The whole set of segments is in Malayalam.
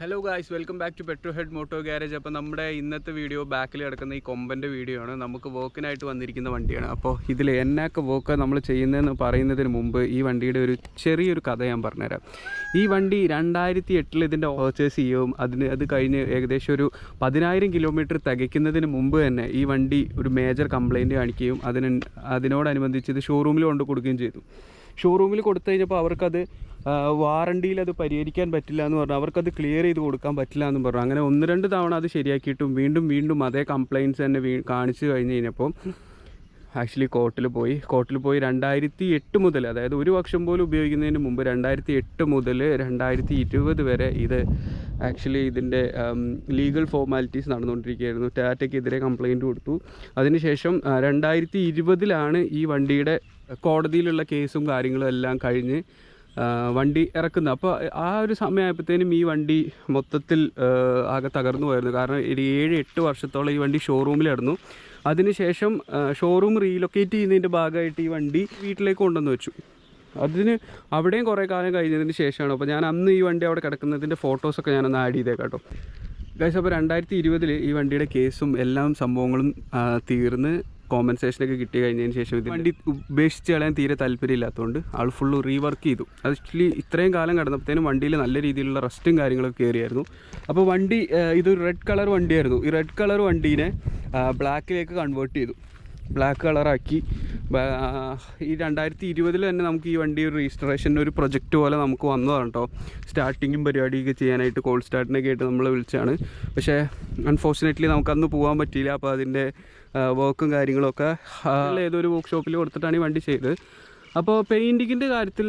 Hello guys welcome back to petro head moto garage അപ്പോൾ നമ്മുടെ ഇന്നത്തെ വീഡിയോ ബാക്കിൽ കിടക്കുന്ന ഈ കൊമ്പന്റെ വീഡിയോ ആണ്. നമുക്ക് വോക്കിനായിട്ട് വന്നിരിക്കുന്ന വണ്ടിയാണ്. അപ്പോൾ ഇതിൽ എന്നൊക്കെ വോക്ക് നമ്മൾ ചെയ്യുന്നതെന്ന് പറയുന്നതിന് മുമ്പ് ഈ വണ്ടിയുടെ ഒരു ചെറിയൊരു കഥ ഞാൻ പറഞ്ഞുതരാം. ഈ വണ്ടി രണ്ടായിരത്തി എട്ടിൽ ഇതിന്റെ ഓർച്ചേഴ്സ് ചെയ്യും. അതിന് അത് കഴിഞ്ഞ് ഏകദേശം ഒരു പതിനായിരം കിലോമീറ്റർ തികയ്ക്കുന്നതിന് മുമ്പ് തന്നെ ഈ വണ്ടി ഒരു മേജർ കംപ്ലയിന്റ് കാണിക്കുകയും അതിന് അതിനോടനുബന്ധിച്ച് ഇത് ഷോറൂമിൽ കൊണ്ടു കൊടുക്കുകയും ചെയ്തു. ഷോറൂമിൽ കൊടുത്തു കഴിഞ്ഞപ്പോൾ അവർക്കത് വാറണ്ടിയിൽ അത് പരിഹരിക്കാൻ പറ്റില്ല എന്ന് പറഞ്ഞു. അവർക്കത് ക്ലിയർ ചെയ്ത് കൊടുക്കാൻ പറ്റില്ല എന്ന് പറഞ്ഞു. അങ്ങനെ ഒന്ന് രണ്ട് തവണ അത് ശരിയാക്കിയിട്ടും വീണ്ടും വീണ്ടും അതേ കംപ്ലയിൻസ് തന്നെ കാണിച്ചു കഴിഞ്ഞ് കഴിഞ്ഞപ്പോൾ ആക്ച്വലി കോർട്ടിൽ പോയി. കോർട്ടിൽ പോയി രണ്ടായിരത്തി എട്ട് മുതൽ അതായത് ഒരു വർഷം പോലും ഉപയോഗിക്കുന്നതിന് മുമ്പ് രണ്ടായിരത്തി എട്ട് മുതൽ രണ്ടായിരത്തി ഇരുപത് വരെ ഇത് ആക്ച്വലി ഇതിന്റെ ലീഗൽ ഫോർമാലിറ്റീസ് നടന്നുകൊണ്ടിരിക്കുകയായിരുന്നു. ടാറ്റയ്ക്കെതിരെ കംപ്ലയിന്റ് കൊടുത്തു. അതിനുശേഷം രണ്ടായിരത്തി ഇരുപതിലാണ് ഈ വണ്ടിയുടെ കോടതിയിലുള്ള കേസും കാര്യങ്ങളും എല്ലാം കഴിഞ്ഞ് വണ്ടി ഇറക്കുന്നത്. അപ്പോൾ ആ ഒരു സമയമായപ്പോഴത്തേനും ഈ വണ്ടി മൊത്തത്തിൽ ആകെ തകർന്നു പോയിരുന്നു. കാരണം ഒരു ഏഴ് എട്ട് വർഷത്തോളം ഈ വണ്ടി ഷോറൂമിലായിരുന്നു അതിനുശേഷം ഷോറൂം റീലൊക്കേറ്റ് ചെയ്യുന്നതിന്റെ ഭാഗമായിട്ട് ഈ വണ്ടി വീട്ടിലേക്ക് കൊണ്ടുവന്ന് വെച്ചു. അതിന് അവിടെയും കുറേ കാലം കഴിഞ്ഞതിന് ശേഷമാണ്. അപ്പോൾ ഞാൻ അന്ന് ഈ വണ്ടി അവിടെ കിടക്കുന്നതിന്റെ ഫോട്ടോസൊക്കെ ഞാനൊന്ന് ആഡ് ചെയ്തേക്കാട്ടോ ഗൈസ് അപ്പോൾ രണ്ടായിരത്തി ഇരുപതിൽ ഈ വണ്ടിയുടെ കേസും എല്ലാം സംഭവങ്ങളും തീർന്ന് കോമ്പൻസേഷനൊക്കെ കിട്ടി കഴിഞ്ഞതിന് ശേഷം ഇത് വണ്ടി ഉപേക്ഷിച്ച് കളയാൻ തീരെ താല്പര്യമില്ലാത്തതുകൊണ്ട് ആൾ ഫുള്ള് റീവർക്ക് ചെയ്തു. ആക്ച്വലി ഇത്രയും കാലം കടന്നപ്പോഴത്തേനും വണ്ടിയിൽ നല്ല രീതിയിലുള്ള റെസ്റ്റും കാര്യങ്ങളൊക്കെ കയറിയായിരുന്നു. അപ്പോൾ വണ്ടി ഇതൊരു റെഡ് കളർ വണ്ടിയായിരുന്നു. ഈ റെഡ് കളർ വണ്ടീനെ ബ്ലാക്കിലേക്ക് കൺവേർട്ട് ചെയ്തു. ബ്ലാക്ക് കളറാക്കി ഈ രണ്ടായിരത്തി ഇരുപതിൽ തന്നെ നമുക്ക് ഈ വണ്ടി ഒരു രജിസ്ട്രേഷന്റെ ഒരു പ്രൊജക്റ്റ് പോലെ നമുക്ക് വന്നതാണ് കേട്ടോ സ്റ്റാർട്ടിങ്ങും പരിപാടിയൊക്കെ ചെയ്യാനായിട്ട് കോൾ സ്റ്റാർട്ടിനൊക്കെ ആയിട്ട് നമ്മൾ വിളിച്ചാണ്. പക്ഷേ അൺഫോർച്ചുനേറ്റ്ലി നമുക്കന്ന് പോകാൻ പറ്റിയില്ല. അപ്പോൾ അതിന്റെ വർക്കും കാര്യങ്ങളൊക്കെ ഏതൊരു വർക്ക്ഷോപ്പിൽ കൊടുത്തിട്ടാണ് ഈ വണ്ടി ചെയ്തത്. അപ്പോൾ പെയിന്റിങ്ങിന്റെ കാര്യത്തിൽ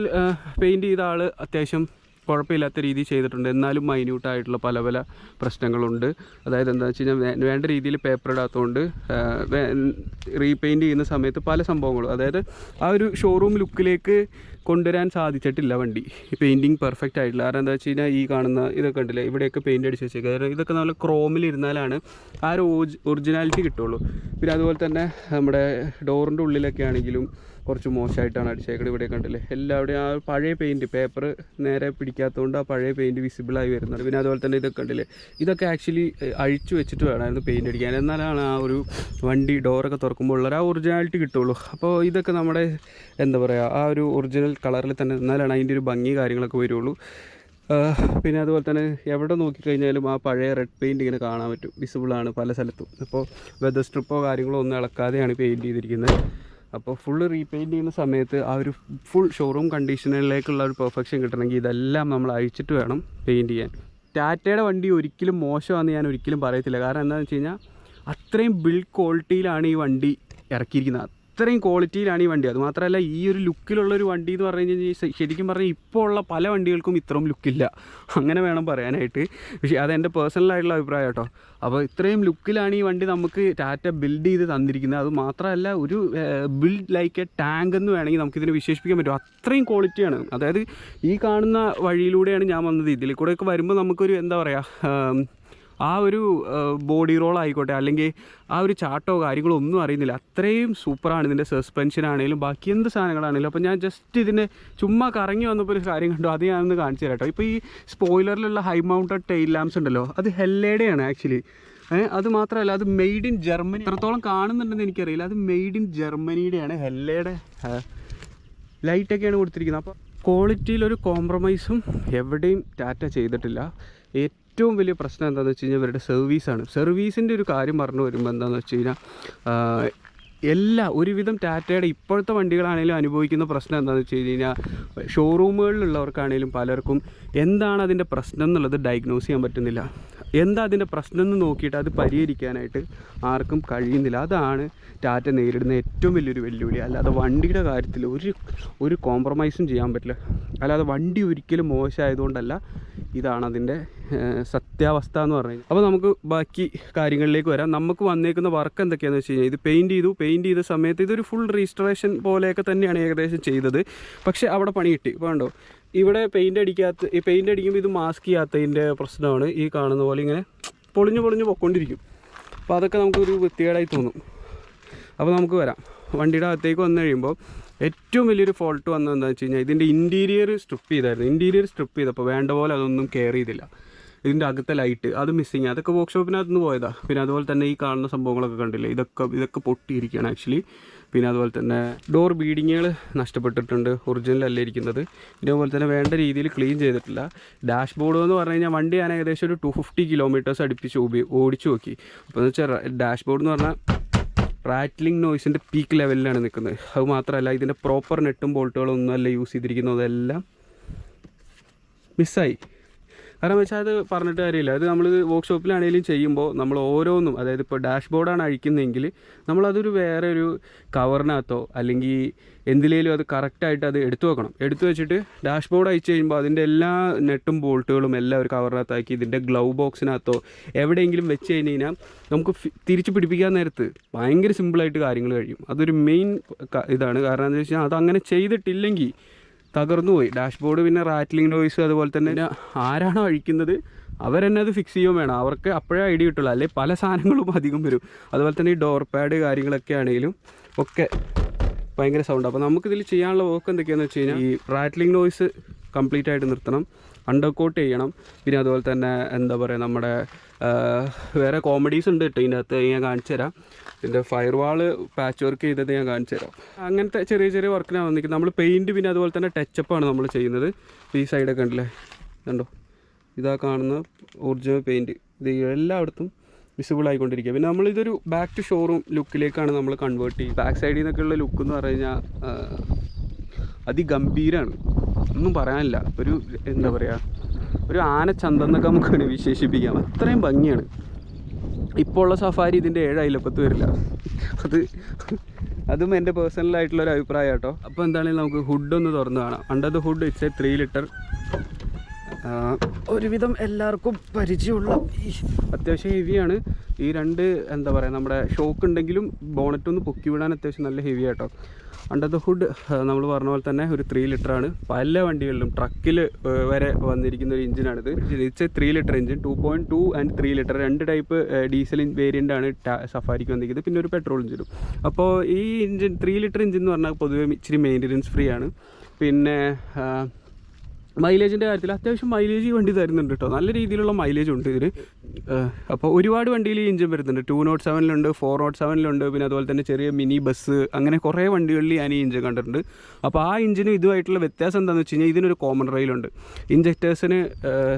പെയിന്റ് ചെയ്ത ആൾ അത്യാവശ്യം കുഴപ്പമില്ലാത്ത രീതിയിൽ ചെയ്തിട്ടുണ്ട്. എന്നാലും മൈന്യൂട്ടായിട്ടുള്ള പല പല പ്രശ്നങ്ങളുണ്ട്. അതായത് എന്താ വെച്ച് കഴിഞ്ഞാൽ വേണ്ട രീതിയിൽ പേപ്പർ ഇടാത്തതുകൊണ്ട് റീപെയിന്റ് ചെയ്യുന്ന സമയത്ത് പല സംഭവങ്ങളും. അതായത് ആ ഒരു ഷോറൂം ലുക്കിലേക്ക് കൊണ്ടുവരാൻ സാധിച്ചിട്ടില്ല വണ്ടി. പെയിന്റിങ് പെർഫെക്റ്റ് ആയിട്ടില്ല. കാരണം എന്താ വെച്ച് കഴിഞ്ഞാൽ ഈ കാണുന്ന ഇതൊക്കെ ഉണ്ടല്ലേ? ഇവിടെയൊക്കെ പെയിന്റ് അടിച്ച് വെച്ചേക്കുക കാരണം ഇതൊക്കെ നല്ല ക്രോമിൽ ഇരുന്നാലാണ് ആ ഒരു ഒറിജിനാലിറ്റി കിട്ടുള്ളൂ. പിന്നെ അതുപോലെ തന്നെ നമ്മുടെ ഡോറിന്റെ ഉള്ളിലൊക്കെ ആണെങ്കിലും കുറച്ച് മോശമായിട്ടാണ് അടിച്ചേക്കുന്നത് ഇവിടെ കണ്ടില്ലേ? എല്ലാവിടെയും ആ പഴയ പെയിന്റ് പേപ്പർ നേരെ പിടിക്കാത്തതുകൊണ്ട് ആ പഴയ പെയിന്റ് വിസിബിളായി വരുന്നത്. പിന്നെ അതുപോലെ തന്നെ ഇതൊക്കെ കണ്ടില്ലേ? ഇതൊക്കെ ആക്ച്വലി അഴിച്ചു വെച്ചിട്ട് വേണമായിരുന്നു പെയിന്റ് അടിക്കാൻ. എന്നാലാണ് ആ ഒരു വണ്ടി ഡോറൊക്കെ തുറക്കുമ്പോൾ ഉള്ള ആ ഒറിജിനാലിറ്റി കിട്ടുള്ളൂ. അപ്പോൾ ഇതൊക്കെ നമ്മുടെ എന്താ പറയുക ആ ഒരു ഒറിജിനൽ കളറിൽ തന്നെ എന്നാലാണ് അതിന്റെ ഒരു ഭംഗി കാര്യങ്ങളൊക്കെ വരുള്ളൂ. പിന്നെ അതുപോലെ തന്നെ എവിടെ നോക്കിക്കഴിഞ്ഞാലും ആ പഴയ റെഡ് പെയിന്റ് ഇങ്ങനെ കാണാൻ പറ്റും. വിസിബിളാണ് പല സ്ഥലത്തും. അപ്പോൾ വെതർ സ്ട്രിപ്പോ കാര്യങ്ങളോ ഒന്നും ഇളക്കാതെയാണ് പെയിന്റ് ചെയ്തിരിക്കുന്നത്. അപ്പോൾ ഫുൾ റീപെയിന്റ് ചെയ്യുന്ന സമയത്ത് ആ ഒരു ഫുൾ ഷോറൂം കണ്ടീഷനിലേക്കുള്ള ഒരു പെർഫെക്ഷൻ കിട്ടണമെങ്കിൽ ഇതെല്ലാം നമ്മൾ അഴിച്ചിട്ട് വേണം പെയിന്റ് ചെയ്യാൻ. ടാറ്റയുടെ വണ്ടി ഒരിക്കലും മോശമാണെന്ന് ഞാൻ ഒരിക്കലും പറയത്തില്ല. കാരണം എന്താണെന്ന് വെച്ച് കഴിഞ്ഞാൽ അത്രയും ബിൽഡ് ക്വാളിറ്റിയിലാണ് ഈ വണ്ടി ഇറക്കിയിരിക്കുന്നത്. അത്രയും ക്വാളിറ്റിയിലാണ് ഈ വണ്ടി. അതുമാത്രമല്ല ഈ ഒരു ലുക്കിലുള്ള ഒരു വണ്ടി എന്ന് പറഞ്ഞു കഴിഞ്ഞാൽ ശരിക്കും പറഞ്ഞാൽ ഇപ്പോൾ ഉള്ള പല വണ്ടികൾക്കും ഇത്രയും ലുക്കില്ല അങ്ങനെ വേണം പറയാനായിട്ട്. പക്ഷേ അതെന്റെ പേഴ്സണലായിട്ടുള്ള അഭിപ്രായം കേട്ടോ. അപ്പോൾ ഇത്രയും ലുക്കിലാണ് ഈ വണ്ടി നമുക്ക് ടാറ്റ ബിൽഡ് ചെയ്ത് തന്നിരിക്കുന്നത്. അത് മാത്രമല്ല ഒരു ബിൽഡ് ലൈക്ക് എ ടാങ്ക് എന്ന് വേണമെങ്കിൽ നമുക്കിതിനെ വിശേഷിപ്പിക്കാൻ പറ്റും. അത്രയും ക്വാളിറ്റിയാണ് അതായത് ഈ കാണുന്ന വഴിയിലൂടെയാണ് ഞാൻ വന്നത്. ഇതിൽ കൂടെയൊക്കെ വരുമ്പോൾ നമുക്കൊരു എന്താ പറയുക ആ ഒരു ബോഡി റോൾ ആയിക്കോട്ടെ അല്ലെങ്കിൽ ആ ഒരു ചാട്ടോ കാര്യങ്ങളോ ഒന്നും അറിയുന്നില്ല. അത്രയും സൂപ്പറാണ് ഇതിന്റെ സസ്പെൻഷൻ ആണെങ്കിലും ബാക്കി എന്ത് സാധനങ്ങളാണെങ്കിലും. അപ്പോൾ ഞാൻ ജസ്റ്റ് ഇതിന്റെ ചുമ്മാ കറങ്ങി വന്നപ്പോൾ ഒരു കാര്യം കണ്ടു. അത് ഞാനൊന്ന് കാണിച്ചു തരാം കേട്ടോ ഇപ്പോൾ ഈ സ്പോയിലറിലുള്ള ഹൈ മൗണ്ടഡ് ടെയിൽ ലാംസ് ഉണ്ടല്ലോ അത് ഹെല്ലേഡയാണ് ആക്ച്വലി അത് മാത്രമല്ല അത് മെയ്ഡ് ഇൻ ജർമ്മനി എത്രത്തോളം കാണുന്നുണ്ടെന്ന് എനിക്കറിയില്ല. അത് മെയ്ഡ് ഇൻ ജർമ്മനിയുടെയാണ് ഹെല്ലയുടെ ലൈറ്റൊക്കെയാണ് കൊടുത്തിരിക്കുന്നത്. അപ്പോൾ ക്വാളിറ്റിയിൽ ഒരു കോംപ്രമൈസും എവിടെയും ടാറ്റ ചെയ്തിട്ടില്ല. ഏറ്റവും വലിയ പ്രശ്നം എന്താണെന്ന് വെച്ച് കഴിഞ്ഞാൽ ഇവരുടെ സർവീസാണ് സർവീസിന്റെ ഒരു കാര്യം പറഞ്ഞു വരുമ്പോൾ എന്താണെന്ന് വെച്ച് കഴിഞ്ഞാൽ എല്ലാ ഒരുവിധം ടാറ്റയുടെ ഇപ്പോഴത്തെ വണ്ടികളാണെങ്കിലും അനുഭവിക്കുന്ന പ്രശ്നം എന്താണെന്ന് വെച്ച് കഴിഞ്ഞാൽ ഷോറൂമുകളിലുള്ളവർക്കാണെങ്കിലും പലർക്കും എന്താണ് അതിന്റെ പ്രശ്നം എന്നുള്ളത് ഡയഗ്നോസ് ചെയ്യാൻ പറ്റുന്നില്ല. എന്താ അതിന്റെ പ്രശ്നം എന്ന് നോക്കിയിട്ട് അത് പരിഹരിക്കാനായിട്ട് ആർക്കും കഴിയുന്നില്ല. അതാണ് ടാറ്റ നേരിടുന്ന ഏറ്റവും വലിയൊരു വെല്ലുവിളി. അല്ലാതെ വണ്ടിയുടെ കാര്യത്തിൽ ഒരു ഒരു കോംപ്രമൈസും ചെയ്യാൻ പറ്റില്ല. അല്ലാതെ വണ്ടി ഒരിക്കലും മോശമായതുകൊണ്ടല്ല ഇതാണ് അതിന്റെ സത്യാവസ്ഥ എന്ന് പറഞ്ഞു അപ്പോൾ നമുക്ക് ബാക്കി കാര്യങ്ങളിലേക്ക് വരാം. നമുക്ക് വന്നേക്കുന്ന വർക്ക് എന്തൊക്കെയാണെന്ന് വെച്ച് കഴിഞ്ഞാൽ ഇത് പെയിന്റ് ചെയ്തു. പെയിന്റ് ചെയ്ത സമയത്ത് ഇതൊരു ഫുൾ റീസ്റ്റോറേഷൻ പോലെയൊക്കെ തന്നെയാണ് ഏകദേശം ചെയ്തത്. പക്ഷേ അവിടെ പണി കിട്ടി. ഇപ്പോൾ കണ്ടോ? ഇവിടെ പെയിന്റ് അടിക്കാത്ത ഈ പെയിന്റ് അടിക്കുമ്പോൾ ഇത് മാസ്ക് ചെയ്യാത്തതിന്റെ പ്രശ്നമാണ്. ഈ കാണുന്ന പോലെ ഇങ്ങനെ പൊളിഞ്ഞ് പൊളിഞ്ഞ് പൊക്കൊണ്ടിരിക്കും. അപ്പോൾ അതൊക്കെ നമുക്കൊരു വൃത്തികേടായി തോന്നും. അപ്പോൾ നമുക്ക് വരാം. വണ്ടിയുടെ അകത്തേക്ക് വന്നു കഴിയുമ്പോൾ ഏറ്റവും വലിയൊരു ഫോൾട്ട് വന്നത് എന്താണെന്ന് വെച്ച് കഴിഞ്ഞാൽ ഇതിന്റെ ഇന്റീരിയർ സ്ട്രിപ്പ് ചെയ്തായിരുന്നു. ഇന്റീരിയർ സ്ട്രിപ്പ് ചെയ്തപ്പോൾ വേണ്ട പോലെ അതൊന്നും കെയർ ചെയ്തില്ല. ഇതിന്റെ അകത്തെ ലൈറ്റ് അത് മിസ്സിങ് അതൊക്കെ വർക്ക്ഷോപ്പിനകത്ത് നിന്ന് പോയതാണ് പിന്നെ അതുപോലെ തന്നെ ഈ കാണുന്ന സംഭവങ്ങളൊക്കെ കണ്ടില്ല? ഇതൊക്കെ ഇതൊക്കെ പൊട്ടിയിരിക്കുകയാണ് ആക്ച്വലി പിന്നെ അതുപോലെ തന്നെ ഡോർ ബീഡിങ്ങുകൾ നഷ്ടപ്പെട്ടിട്ടുണ്ട് ഒറിജിനൽ അല്ല ഇരിക്കുന്നത്. അതുപോലെ തന്നെ വേണ്ട രീതിയിൽ ക്ലീൻ ചെയ്തിട്ടില്ല. ഡാഷ് ബോർഡ് എന്ന് പറഞ്ഞു കഴിഞ്ഞാൽ വണ്ടി ഞാൻ ഏകദേശം ഒരു ടു ഫിഫ്റ്റി കിലോമീറ്റേഴ്സ് അടുപ്പിച്ച് ഓടിച്ചു നോക്കി. അപ്പോൾ എന്ന് വെച്ചാൽ ഡാഷ് എന്ന് പറഞ്ഞാൽ റാറ്റ്ലിംഗ് നോയ്സിന്റെ പീക്ക് ലെവലിലാണ് നിൽക്കുന്നത്. അത് മാത്രമല്ല ഇതിന്റെ പ്രോപ്പർ നെട്ടും ബോൾട്ടുകളും ഒന്നും അല്ല യൂസ് ചെയ്തിരിക്കുന്നതെല്ലാം മിസ്സായി കാരണം വെച്ചാൽ അത് പറഞ്ഞിട്ട് കാര്യമില്ല. അത് നമ്മൾ വർക്ക്ഷോപ്പിലാണെങ്കിലും ചെയ്യുമ്പോൾ നമ്മൾ ഓരോന്നും അതായത് ഇപ്പോൾ ഡാഷ് ബോർഡാണ് അഴിക്കുന്നതെങ്കിൽ നമ്മളതൊരു വേറെ ഒരു കവറിനകത്തോ അല്ലെങ്കിൽ എന്തിലേലും അത് കറക്റ്റായിട്ട് അത് എടുത്തു വെക്കണം. എടുത്തു വെച്ചിട്ട് ഡാഷ് ബോർഡ് അയച്ചു കഴിയുമ്പോൾ അതിന്റെ എല്ലാ നെട്ടും ബോൾട്ടുകളും എല്ലാം ഒരു കവറിനകത്താക്കി ഇതിന്റെ ഗ്ലൗ ബോക്സിനകത്തോ എവിടെയെങ്കിലും വെച്ച് കഴിഞ്ഞ് കഴിഞ്ഞാൽ നമുക്ക് തിരിച്ചു പിടിപ്പിക്കാൻ നേരത്ത് ഭയങ്കര സിമ്പിളായിട്ട് കാര്യങ്ങൾ കഴിയും. അതൊരു മെയിൻ ഇതാണ്. കാരണം എന്താ വെച്ചാൽ അത് അങ്ങനെ ചെയ്തിട്ടില്ലെങ്കിൽ തകർന്നു പോയി. ഡാഷ്ബോർഡ് പിന്നെ റാറ്റ്ലിംഗ് നോയ്സ് അതുപോലെ തന്നെ. ആരാണോ അഴിക്കുന്നത് അവരെന്നെ അത് ഫിക്സ് ചെയ്യുകയും വേണം. അവർക്ക് അപ്പോഴേ ഐഡിയ കിട്ടുള്ളൂ. അല്ലെങ്കിൽ പല സാധനങ്ങളും അധികം വരും. അതുപോലെ തന്നെ ഈ ഡോർ പാഡ് കാര്യങ്ങളൊക്കെ ആണെങ്കിലും ഒക്കെ ഭയങ്കര സൗണ്ട് അപ്പോൾ നമുക്കിതിൽ ചെയ്യാനുള്ള വർക്ക് എന്തൊക്കെയാണെന്ന് വെച്ച് കഴിഞ്ഞാൽ ഈ റാറ്റ്ലിംഗ് നോയ്സ് കംപ്ലീറ്റ് ആയിട്ട് നിർത്തണം. അണ്ടർ കോട്ട് ചെയ്യണം. പിന്നെ അതുപോലെ തന്നെ എന്താ പറയുക നമ്മുടെ വേറെ കോമഡീസ് ഉണ്ട് കേട്ടോ ഇതിനകത്ത് ഞാൻ കാണിച്ചു തരാം. ഇതിന്റെ ഫയർ വാൾ പാച്ച് വർക്ക് ചെയ്തത് ഞാൻ കാണിച്ചു തരാം. അങ്ങനത്തെ ചെറിയ ചെറിയ വർക്കിനാണ് വന്നിരിക്കുന്നത്. നമ്മൾ പെയിന്റ് പിന്നെ അതുപോലെ തന്നെ ടച്ചപ്പാണ് നമ്മൾ ചെയ്യുന്നത്. ഈ സൈഡൊക്കെ ഉണ്ടല്ലേ കണ്ടോ? ഇതാ കാണുന്ന ഒറിജിനൽ പെയിന്റ് ഇത് എല്ലായിടത്തും വിസിബിൾ ആയിക്കൊണ്ടിരിക്കുക. പിന്നെ നമ്മളിതൊരു ബാക്ക് ടു ഷോറൂം ലുക്കിലേക്കാണ് നമ്മൾ കൺവേർട്ട് ചെയ്യുക ബാക്ക് സൈഡിൽ നിന്നൊക്കെയുള്ള ലുക്ക് എന്ന് പറഞ്ഞു കഴിഞ്ഞാൽ അതിഗംഭീരമാണ് ഒന്നും പറയാനില്ല. ഒരു എന്താ പറയുക ഒരു ആനച്ചന്തം എന്നൊക്കെ നമുക്ക് വിശേഷിപ്പിക്കാം. അത്രയും ഭംഗിയാണ്. ഇപ്പോൾ ഉള്ള സഫാരി ഇതിന്റെ ഏഴ് അയലപ്പത്ത് വരില്ല. അത് അതും എന്റെ പേഴ്സണലായിട്ടുള്ളൊരു അഭിപ്രായം കേട്ടോ അപ്പോൾ എന്താണെങ്കിലും നമുക്ക് ഹുഡ് ഒന്ന് തുറന്ന് കാണാം. Under the hood it's a three litre ഒരുവിധം എല്ലാവർക്കും പരിചയമുള്ള അത്യാവശ്യം ഹെവിയാണ് ഈ രണ്ട് എന്താ പറയുക നമ്മുടെ ഷോക്ക് ഉണ്ടെങ്കിലും ബോണറ്റ് ഒന്ന് പൊക്കി വിടാൻ അത്യാവശ്യം നല്ല ഹെവി അണ്ടർ ദ ഹുഡ് നമ്മൾ പറഞ്ഞ പോലെ തന്നെ ഒരു ത്രീ ആണ്. പല വണ്ടികളിലും ട്രക്കിൽ വരെ വന്നിരിക്കുന്ന ഒരു എഞ്ചിനാണിത് it's a three litre engine two point two and three litre രണ്ട് ടൈപ്പ് ഡീസൽ വേരിയന്റ് ആണ് സഫാരിക്ക് വന്നിരിക്കുന്നത്. പിന്നെ ഒരു പെട്രോൾ എഞ്ചിനും അപ്പോൾ ഈ എഞ്ചിൻ ത്രീ ലിറ്റർ എഞ്ചിൻ എന്ന് പറഞ്ഞാൽ പൊതുവെ ഇച്ചിരി മെയിന്റനൻസ് ഫ്രീ ആണ്. പിന്നെ മൈലേജിന്റെ കാര്യത്തിൽ അത്യാവശ്യം മൈലേജ് വണ്ടി തരുന്നുണ്ട് കേട്ടോ നല്ല രീതിയിലുള്ള മൈലേജ് ഉണ്ട് ഇതിന്. അപ്പോൾ ഒരുപാട് വണ്ടിയിൽ ഈ ഇഞ്ചിൻ വരുന്നുണ്ട്. ടു നോട്ട് സെവനിലുണ്ട് ഫോർ നോട്ട് സെവനിലുണ്ട് പിന്നെ അതുപോലെ തന്നെ ചെറിയ മിനി ബസ് അങ്ങനെ കുറേ വണ്ടികളിൽ ഞാൻ ഈ ഇഞ്ചിൻ കണ്ടിട്ടുണ്ട്. അപ്പോൾ ആ ഇഞ്ചിന് ഇതുമായിട്ടുള്ള വ്യത്യാസം എന്താണെന്ന് വെച്ച് കഴിഞ്ഞാൽ ഇതിനൊരു കോമൺ റെയിലുണ്ട് ഇഞ്ചക്ടേഴ്സിന്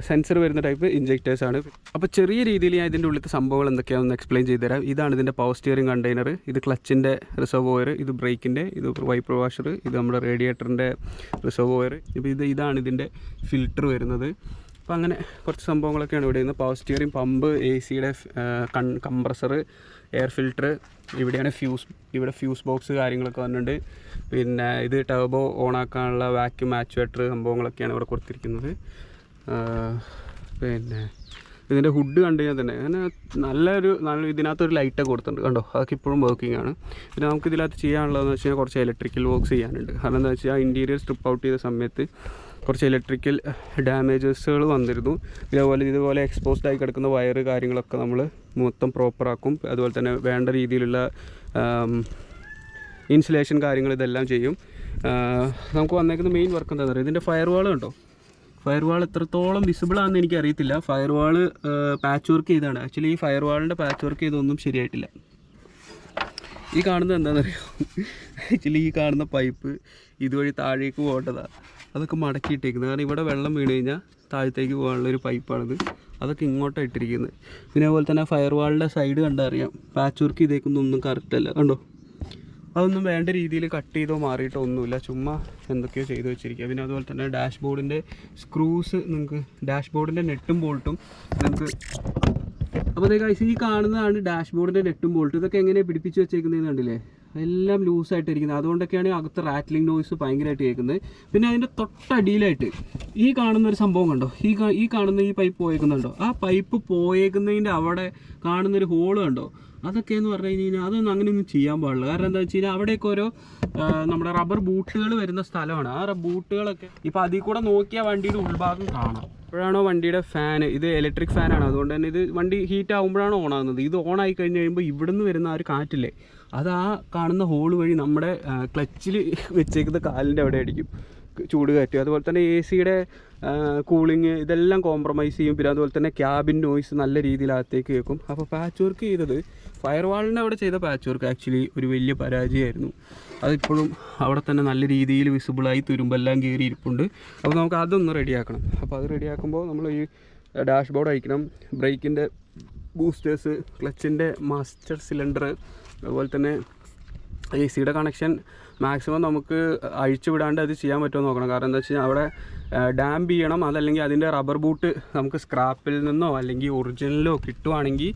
സെൻസർ വരുന്ന ടൈപ്പ് ഇഞ്ചക്ടേഴ്സ് ആണ്. അപ്പോൾ ചെറിയ രീതിയിൽ ഞാൻ ഇതിന്റെ ഉള്ളിലത്തെ സംഭവങ്ങൾ എന്തൊക്കെയാണെന്ന് എക്സ്പ്ലെയിൻ ചെയ്ത് തരാം. ഇതാണ് ഇതിന്റെ പവർ സ്റ്റിയറിംഗ് കണ്ടെയ്നർ ഇത് ക്ലച്ചിന്റെ റിസർവോയർ ഇത് ബ്രേക്കിന്റെ ഇത് വൈപ്പർ വാഷർ ഇത് നമ്മുടെ റേഡിയേറ്ററിന്റെ റിസർവോയർ ഇപ്പോൾ ഇത് ഇതാണ് ഇതിന്റെ ഫിൽറ്റർ വരുന്നത്. അപ്പോൾ അങ്ങനെ കുറച്ച് സംഭവങ്ങളൊക്കെയാണ് ഇവിടെ നിന്ന് പവർ സ്റ്റിയറിംഗ് പമ്പ് എ സിയുടെ കൺ കംപ്രസർ എയർ ഫിൽറ്റർ ഇവിടെയാണ് ഫ്യൂസ് ഇവിടെ ഫ്യൂസ് ബോക്സ് കാര്യങ്ങളൊക്കെ വന്നിട്ടുണ്ട്. പിന്നെ ഇത് ടർബോ ഓണാക്കാനുള്ള വാക്യൂം ആക്ച്വേറ്റർ സംഭവങ്ങളൊക്കെയാണ് ഇവിടെ കൊടുത്തിരിക്കുന്നത്. പിന്നെ ഇതിന്റെ ഹുഡ് കണ്ടു കഴിഞ്ഞാൽ തന്നെ അങ്ങനെ നല്ലൊരു നല്ല ഇതിനകത്തൊരു ലൈറ്റൊക്കെ കൊടുത്തിട്ടുണ്ട്. കണ്ടോ? അതൊക്കെ ഇപ്പോഴും വർക്കിംഗ് ആണ്. പിന്നെ നമുക്ക് ഇതിനകത്ത് ചെയ്യാനുള്ളതെന്ന് വെച്ച് കഴിഞ്ഞാൽ കുറച്ച് ഇലക്ട്രിക്കൽ വർക്ക്സ് ചെയ്യാനുണ്ട്. കാരണം എന്താ വെച്ചാൽ ഇന്റീരിയർ സ്ട്രിപ്പ് ഔട്ട് ചെയ്ത സമയത്ത് കുറച്ച് ഇലക്ട്രിക്കൽ ഡാമേജസുകൾ വന്നിരുന്നു. ഇതേപോലെ ഇതുപോലെ എക്സ്പോസ്ഡ് ആയി കിടക്കുന്ന വയറ് കാര്യങ്ങളൊക്കെ നമ്മൾ മൊത്തം പ്രോപ്പറാക്കും അതുപോലെ തന്നെ വേണ്ട രീതിയിലുള്ള ഇൻസുലേഷൻ കാര്യങ്ങൾ ഇതെല്ലാം ചെയ്യും. നമുക്ക് വന്നേക്കുന്ന മെയിൻ വർക്ക് എന്താണെന്ന് പറയുക ഇതിന്റെ ഫയർ വാൾ കണ്ടോ? ഫയർ വാൾ എത്രത്തോളം വിസിബിൾ ആണെന്ന് എനിക്ക് അറിയത്തില്ല ഫയർ വാൾ പാച്ച് വർക്ക് ചെയ്താണ് ആക്ച്വലി ഈ ഫയർ വാളിന്റെ പാച്ച് വർക്ക് ചെയ്തൊന്നും ശരിയായിട്ടില്ല. ഈ കാണുന്നത് എന്താണെന്നറിയോ ആക്ച്വലി ഈ കാണുന്ന പൈപ്പ് ഇതുവഴി താഴേക്ക് പോകേണ്ടതാണ് അതൊക്കെ മടക്കിയിട്ടേക്കുന്നത്. കാരണം ഇവിടെ വെള്ളം വീണ് കഴിഞ്ഞാൽ താഴത്തേക്ക് പോകാനുള്ള ഒരു പൈപ്പാണിത്. അതൊക്കെ ഇങ്ങോട്ടാണ് ഇട്ടിരിക്കുന്നത്. പിന്നെ അതുപോലെ തന്നെ ഫയർ വാളിന്റെ സൈഡ് കണ്ടറിയാം. അറിയാം ഇതേക്കൊന്നും ഒന്നും കറക്റ്റല്ല കറക്റ്റ് കണ്ടോ? അതൊന്നും വേണ്ട രീതിയിൽ കട്ട് ചെയ്തോ മാറിയിട്ടോ ഒന്നുമില്ല. ചുമ്മാ എന്തൊക്കെയോ ചെയ്തു വെച്ചിരിക്കുക. പിന്നെ അതുപോലെ തന്നെ ഡാഷ് ബോർഡിന്റെ സ്ക്രൂസ് നിങ്ങൾക്ക് ഡാഷ് ബോർഡിന്റെ നെട്ടും ബോൾട്ടും നിങ്ങൾക്ക് കാഴ്ച ഈ കാണുന്നതാണ് ഡാഷ് ബോർഡിന്റെ നെട്ടും ബോൾട്ടും ഇതൊക്കെ എങ്ങനെയാണ് പിടിപ്പിച്ച് വെച്ചേക്കുന്നതെന്ന് കണ്ടില്ലേ? എല്ലാം ലൂസായിട്ടിരിക്കുന്നത്. അതുകൊണ്ടൊക്കെയാണ് അകത്ത് റാറ്റ്ലിംഗ് നോയ്സ് ഭയങ്കരമായിട്ട് കേൾക്കുന്നത്. പിന്നെ അതിന്റെ തൊട്ടടിയിലായിട്ട് ഈ കാണുന്ന ഒരു സംഭവം കണ്ടോ? ഈ ഈ കാണുന്ന ഈ പൈപ്പ് പോയേക്കുന്നുണ്ടോ? ആ പൈപ്പ് പോയേക്കുന്നതിന്റെ അവിടെ കാണുന്നൊരു ഹോൾ കണ്ടോ? അതൊക്കെ എന്ന് പറഞ്ഞു കഴിഞ്ഞാൽ അതൊന്നും അങ്ങനെയൊന്നും ചെയ്യാൻ പാടില്ല. കാരണം എന്താ വെച്ച് കഴിഞ്ഞാൽ അവിടെയൊക്കെ ഓരോ നമ്മുടെ റബ്ബർ ബൂട്ടുകൾ വരുന്ന സ്ഥലമാണ്. ആ ബൂട്ടുകളൊക്കെ ഇപ്പോൾ അതിൽ കൂടെ നോക്കിയാൽ വണ്ടിയുടെ ഉൾഭാഗം കാണാം. അപ്പോഴാണോ വണ്ടിയുടെ ഫാൻ ഇത് ഇലക്ട്രിക് ഫാനാണ് അതുകൊണ്ട് തന്നെ ഇത് വണ്ടി ഹീറ്റ് ആകുമ്പോഴാണ് ഓൺ ആകുന്നത് ഇത് ഓൺ ആയി കഴിഞ്ഞ് കഴിയുമ്പോൾ ഇവിടെ നിന്ന് വരുന്ന ആ ഒരു കാറ്റില്ലേ അത് ആ കാണുന്ന ഹോൾ വഴി നമ്മുടെ ക്ലച്ചിൽ വെച്ചേക്കുന്ന കാലിന്റെ അവിടെ അടിക്കും ചൂട് കയറ്റും അതുപോലെ തന്നെ എ സിയുടെ കൂളിങ് ഇതെല്ലാം കോംപ്രമൈസ് ചെയ്യും. പിന്നെ അതുപോലെ തന്നെ ക്യാബിൻ നോയ്സ് നല്ല രീതിയിൽ അകത്തേക്ക് കേൾക്കും. അപ്പോൾ പാച്ച് വർക്ക് ചെയ്തത് ഫയർ വാളിന്റെ അവിടെ ചെയ്ത പാച്ച് വർക്ക് ആക്ച്വലി ഒരു വലിയ പരാജയമായിരുന്നു. അതിപ്പോഴും അവിടെ തന്നെ നല്ല രീതിയിൽ വിസിബിളായി തുരുമ്പെല്ലാം കയറി ഇരിപ്പുണ്ട്. അപ്പോൾ നമുക്ക് അതൊന്ന് റെഡിയാക്കണം. അപ്പോൾ അത് റെഡിയാക്കുമ്പോൾ നമ്മൾ ഈ ഡാഷ് ബോർഡ് അയക്കണം. ബ്രേക്കിന്റെ ബൂസ്റ്റേഴ്സ് ക്ലച്ചിന്റെ മാസ്റ്റർ സിലിണ്ടർ അതുപോലെ തന്നെ എ സിയുടെ കണക്ഷൻ. മാക്സിമം നമുക്ക് അഴിച്ചു വിടാണ്ട് അത് ചെയ്യാൻ പറ്റുമോ നോക്കണം. കാരണം എന്താ വെച്ചാൽ അവിടെ ഡാം ചെയ്യണം. അതല്ലെങ്കിൽ അതിന്റെ റബ്ബർ ബൂട്ട് നമുക്ക് സ്ക്രാപ്പിൽ നിന്നോ അല്ലെങ്കിൽ ഒറിജിനലോ കിട്ടുവാണെങ്കിൽ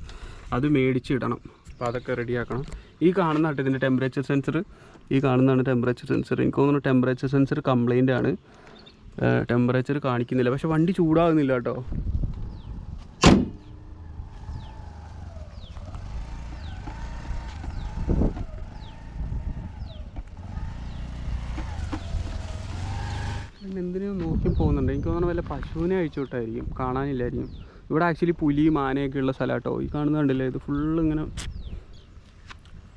അത് മേടിച്ചിടണം. അപ്പോൾ അതൊക്കെ റെഡിയാക്കണം. ഈ കാണുന്ന കേട്ടോ ഇതിന്റെ ടെമ്പറേച്ചർ സെൻസർ ഈ കാണുന്നതാണ് ടെമ്പറേച്ചർ സെൻസർ എനിക്ക് തോന്നുന്നു ടെമ്പറേച്ചർ സെൻസർ കംപ്ലൈന്റ് ആണ്. ടെമ്പറേച്ചർ കാണിക്കുന്നില്ല. പക്ഷെ വണ്ടി ചൂടാകുന്നില്ല കേട്ടോ. എന്തിനും നോക്കി പോകുന്നുണ്ട്? എനിക്ക് തോന്നുന്നു വല്ല പശുവിനെ അഴിച്ചു വിട്ടായിരിക്കും. കാണാനില്ലായിരിക്കും. ഇവിടെ ആക്ച്വലി പുലി മാനയൊക്കെ ഉള്ള സ്ഥലം കേട്ടോ ഈ കാണുന്നുണ്ടല്ലേ ഇത് ഫുള്ള് ഇങ്ങനെ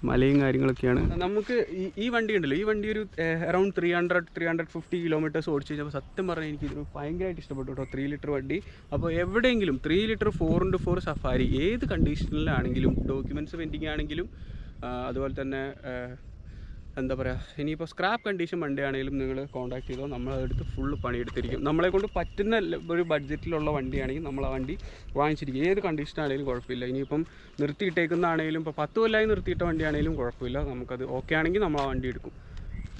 മലയും കാര്യങ്ങളൊക്കെയാണ്. നമുക്ക് ഈ ഈ വണ്ടി ഉണ്ടല്ലോ. ഈ വണ്ടി ഒരു around three hundred three hundred fifty kilometres ഓടിച്ച് കഴിഞ്ഞപ്പോൾ സത്യം പറഞ്ഞാൽ എനിക്ക് ഇതിന് ഭയങ്കരമായിട്ട് ഇഷ്ടപ്പെട്ടു കേട്ടോ ത്രീ ലിറ്റർ വണ്ടി. അപ്പോൾ എവിടെയെങ്കിലും three litre four into four Safari ഏത് കണ്ടീഷനിലാണെങ്കിലും ഡോക്യുമെന്റ്സ് പെൻഡിങ് ആണെങ്കിലും അതുപോലെ തന്നെ എന്താ പറയുക ഇനിയിപ്പോൾ സ്ക്രാപ്പ് കണ്ടീഷൻ വണ്ടി ആണെങ്കിലും നിങ്ങൾ കോൺടാക്ട് ചെയ്തോ നമ്മൾ അതെടുത്ത് ഫുള്ള് പണിയെടുത്തിരിക്കും. നമ്മളെ കൊണ്ട് പറ്റുന്ന ഒരു ബഡ്ജറ്റിലുള്ള വണ്ടിയാണെങ്കിൽ നമ്മൾ ആ വണ്ടി വാങ്ങിച്ചിരിക്കും. ഏത് കണ്ടീഷനാണെങ്കിലും കുഴപ്പമില്ല. ഇനിയിപ്പം നിർത്തിയിട്ടേക്കുന്നതാണെങ്കിലും ഇപ്പോൾ പത്ത് കൊല്ലമായി നിർത്തിയിട്ട വണ്ടിയാണെങ്കിലും കുഴപ്പമില്ല. നമുക്കത് ഓക്കെ ആണെങ്കിൽ നമ്മൾ ആ വണ്ടി എടുക്കും.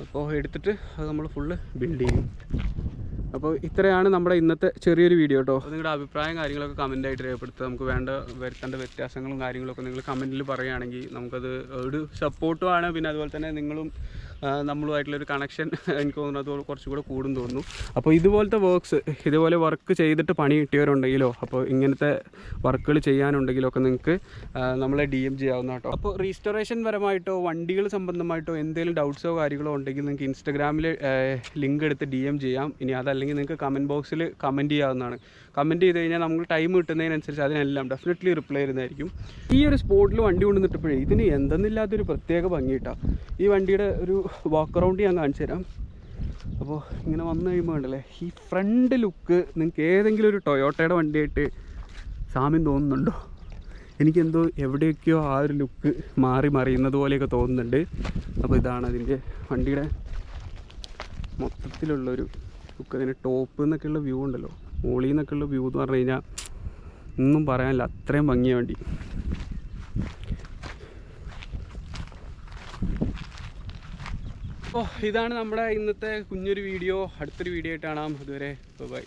അപ്പോൾ എടുത്തിട്ട് അത് നമ്മൾ ഫുള്ള് ബിൽഡ് ചെയ്യും. അപ്പോൾ ഇത്രയാണ് നമ്മുടെ ഇന്നത്തെ ചെറിയൊരു വീഡിയോ കേട്ടോ നിങ്ങളുടെ അഭിപ്രായം കാര്യങ്ങളൊക്കെ കമന്റായിട്ട് രേഖപ്പെടുത്തുക. നമുക്ക് വേണ്ട വരുത്തേണ്ട വ്യത്യാസങ്ങളും കാര്യങ്ങളൊക്കെ നിങ്ങൾ കമന്റിൽ പറയുകയാണെങ്കിൽ നമുക്കത് ഒരു സപ്പോർട്ടുമാണ് പിന്നെ അതുപോലെ തന്നെ നിങ്ങളും നമ്മളുമായിട്ടുള്ളൊരു കണക്ഷൻ എനിക്ക് തോന്നുന്നു അത് കുറച്ചുകൂടെ കൂടും തോന്നുന്നു. അപ്പോൾ ഇതുപോലത്തെ വർക്ക്സ് ഇതുപോലെ വർക്ക് ചെയ്തിട്ട് പണി കിട്ടിയവരുണ്ടെങ്കിലോ അപ്പോൾ ഇങ്ങനത്തെ വർക്കുകൾ ചെയ്യാനുണ്ടെങ്കിലോ ഒക്കെ നിങ്ങൾക്ക് നമ്മളെ ഡി എം ചെയ്യാവുന്ന കേട്ടോ. അപ്പോൾ റീസ്റ്റോറേഷൻ പരമായിട്ടോ വണ്ടികൾ സംബന്ധമായിട്ടോ എന്തെങ്കിലും ഡൗട്ട്സോ കാര്യങ്ങളോ ഉണ്ടെങ്കിൽ നിങ്ങൾക്ക് ഇൻസ്റ്റഗ്രാമിൽ ലിങ്ക് എടുത്ത് ഡി എം ചെയ്യാം. ഇനി അതല്ലെങ്കിൽ നിങ്ങൾക്ക് കമന്റ് ബോക്സിൽ കമന്റ് ചെയ്യാവുന്നതാണ്. കമന്റ് ചെയ്ത് കഴിഞ്ഞാൽ നമ്മൾ ടൈം കിട്ടുന്നതിനനുസരിച്ച് അതിനെല്ലാം ഡെഫിനറ്റ്ലി റിപ്ലൈ ചെയ്യുന്നതായിരിക്കും ഈ ഒരു സ്പോട്ടിൽ വണ്ടി കൊണ്ടുവന്നിട്ടപ്പോഴേ ഇതിന് എന്തെന്നില്ലാത്തൊരു പ്രത്യേക ഭംഗി കിട്ടാം. ഈ വണ്ടിയുടെ ഒരു വാക്ക് അറൗണ്ട് ഞാൻ കാണിച്ചു തരാം. അപ്പോൾ ഇങ്ങനെ വന്നു കഴിയുമ്പോൾ ഉണ്ടല്ലേ ഈ ഫ്രണ്ട് ലുക്ക് നിങ്ങൾക്ക് ഏതെങ്കിലും ഒരു ടൊയോട്ടയുടെ വണ്ടിയായിട്ട് സാമ്യം തോന്നുന്നുണ്ടോ? എനിക്കെന്തോ എവിടെയൊക്കെയോ ആ ഒരു ലുക്ക് മാറി മറിയുന്നത് പോലെയൊക്കെ തോന്നുന്നുണ്ട്. അപ്പോൾ ഇതാണ് അതിന്റെ വണ്ടിയുടെ മൊത്തത്തിലുള്ളൊരു ലുക്ക് അതിന്റെ ടോപ്പ് എന്നൊക്കെയുള്ള വ്യൂ ഉണ്ടല്ലോ. മോളിൽ നിന്നൊക്കെയുള്ള വ്യൂ എന്ന് പറഞ്ഞു കഴിഞ്ഞാൽ ഒന്നും പറയാനില്ല. അത്രയും ഭംഗിയ വണ്ടി. അപ്പോൾ ഇതാണ് നമ്മുടെ ഇന്നത്തെ കുഞ്ഞൊരു വീഡിയോ. അടുത്തൊരു വീഡിയോ ആയിട്ട് കാണാം. അതുവരെ ബൈ